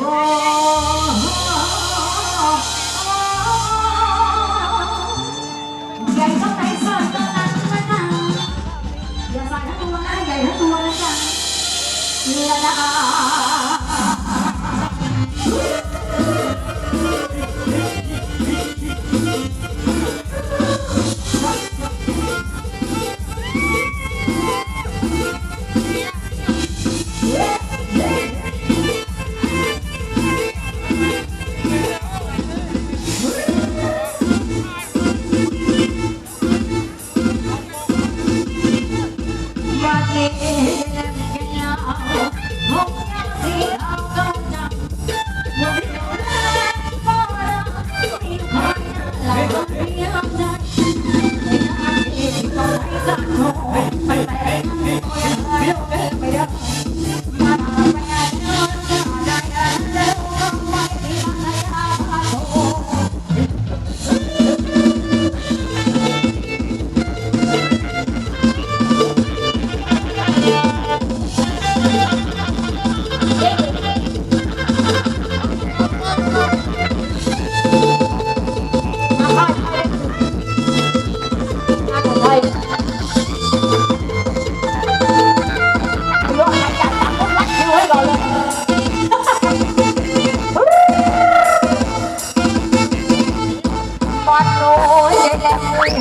Oh! again.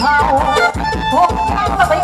เฮาผมทั้ไป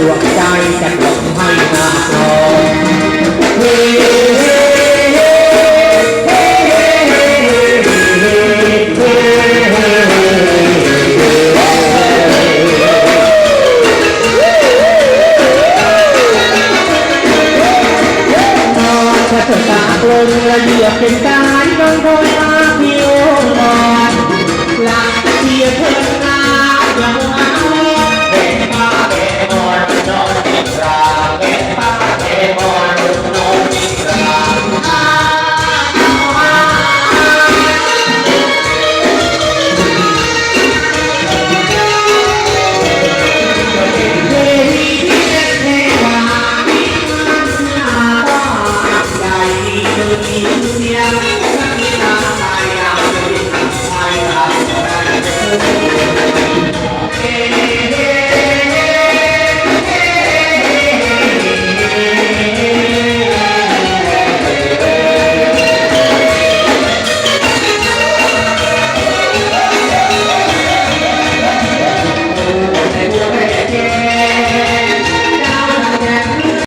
ดวงใจจะปลดให้นางรองเฮ้เฮ้อนจะเปิดตาลงและเหยียบเป็นสายบางคนมาเพียวมองหลับเพียบเอ